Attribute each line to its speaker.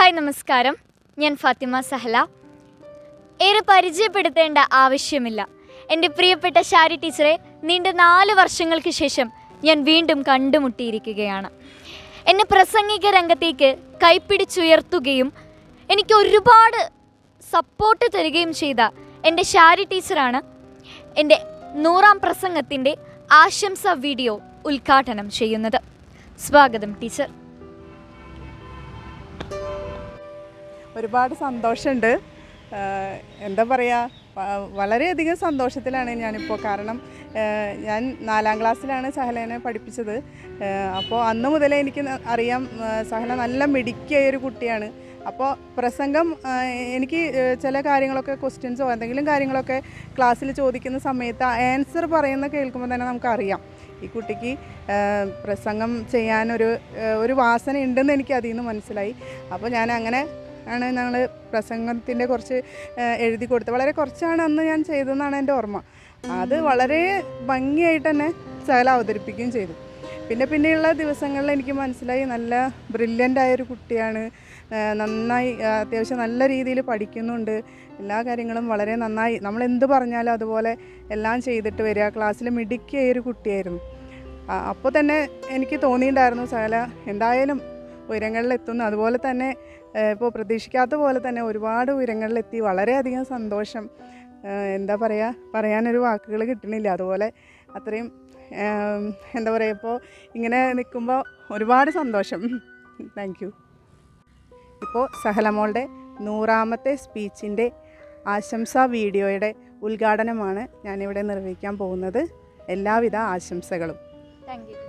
Speaker 1: Hi നമസ്കാരം. ഞാൻ ഫാത്തിമ സഹല. ഏറെ പരിചയപ്പെടുത്തേണ്ട ആവശ്യമില്ല. എന്റെ പ്രിയപ്പെട്ട ഷാരി ടീച്ചറെ നീണ്ട നാല് വർഷങ്ങൾക്ക് ശേഷം ഞാൻ വീണ്ടും കണ്ടുമുട്ടിയിരിക്കുകയാണ്. എന്നെ പ്രസംഗിക രംഗത്തേക്ക് കൈപ്പിടിച്ചുയർത്തുകയും എനിക്ക് ഒരുപാട് സപ്പോർട്ട് തരികയും ചെയ്ത എന്റെ ഷാരി ടീച്ചറാണ് എന്റെ നൂറാം പ്രസംഗത്തിന്റെ ആശംസ വീഡിയോ ഉദ്ഘാടനം ചെയ്യുന്നത്. സ്വാഗതം ടീച്ചർ.
Speaker 2: ഒരുപാട് സന്തോഷമുണ്ട്. എന്താ പറയുക വളരെയധികം സന്തോഷത്തിലാണ് ഞാനിപ്പോൾ കാരണം ഞാൻ നാലാം ക്ലാസ്സിലാണ് സഹലേനെ പഠിപ്പിച്ചത്. അപ്പോൾ അന്ന് മുതലേ എനിക്ക് അറിയാം സഹല നല്ല മിടുക്കിയായ ഒരു കുട്ടിയാണ്. അപ്പോൾ പ്രസംഗം എനിക്ക് ചില കാര്യങ്ങളൊക്കെ ക്വസ്റ്റ്യൻസോ എന്തെങ്കിലും കാര്യങ്ങളൊക്കെ ക്ലാസ്സിൽ ചോദിക്കുന്ന സമയത്ത് ആൻസർ പറയുന്ന കേൾക്കുമ്പോൾ തന്നെ നമുക്കറിയാം. ഈ കുട്ടിക്ക് പ്രസംഗം ചെയ്യാനൊരു ഒരു വാസന ഉണ്ടെന്ന് എനിക്ക് അതിൽ നിന്ന് മനസ്സിലായി. അപ്പോൾ ഞാൻ അങ്ങനെ ആണ് ഞങ്ങൾ പ്രസംഗത്തിന്റെ കുറച്ച് എഴുതി കൊടുത്തത്. വളരെ കുറച്ചാണ് അന്ന് ഞാൻ ചെയ്തതെന്നാണ് എന്റെ ഓർമ്മ. അത് വളരെ ഭംഗിയായിട്ട് തന്നെ സകല അവതരിപ്പിക്കുകയും ചെയ്തു. പിന്നെ പിന്നെയുള്ള ദിവസങ്ങളിൽ എനിക്ക് മനസ്സിലായി നല്ല ബ്രില്യന്റ് ആയൊരു കുട്ടിയാണ്. നന്നായി അത്യാവശ്യം നല്ല രീതിയിൽ പഠിക്കുന്നുണ്ട്. എല്ലാ കാര്യങ്ങളും വളരെ നന്നായി. നമ്മൾ എന്ത് പറഞ്ഞാലും അതുപോലെ എല്ലാം ചെയ്തിട്ട് വരിക. ക്ലാസ്സിൽ മിടുക്കിയായ ഒരു കുട്ടിയായിരുന്നു. അപ്പോൾ തന്നെ എനിക്ക് തോന്നിയിട്ടുണ്ടായിരുന്നു സകല എന്തായാലും ഉയരങ്ങളിലെത്തുന്നു. അതുപോലെ തന്നെ ഇപ്പോൾ പ്രതീക്ഷിക്കാത്ത പോലെ തന്നെ ഒരുപാട് ഉയരങ്ങളിലെത്തി. വളരെയധികം സന്തോഷം. എന്താ പറയുക പറയാനൊരു വാക്കുകൾ കിട്ടണില്ല. അതുപോലെ അത്രയും എന്താ പറയുക ഇപ്പോൾ ഇങ്ങനെ നിൽക്കുമ്പോൾ ഒരുപാട് സന്തോഷം. താങ്ക് യു ഇപ്പോൾ സഹലമോളുടെ നൂറാമത്തെ സ്പീച്ചിന്റെ ആശംസാ വീഡിയോയുടെ ഉദ്ഘാടനമാണ് ഞാനിവിടെ നിർവഹിക്കാൻ പോകുന്നത്. എല്ലാവിധ ആശംസകളും.
Speaker 1: Thank you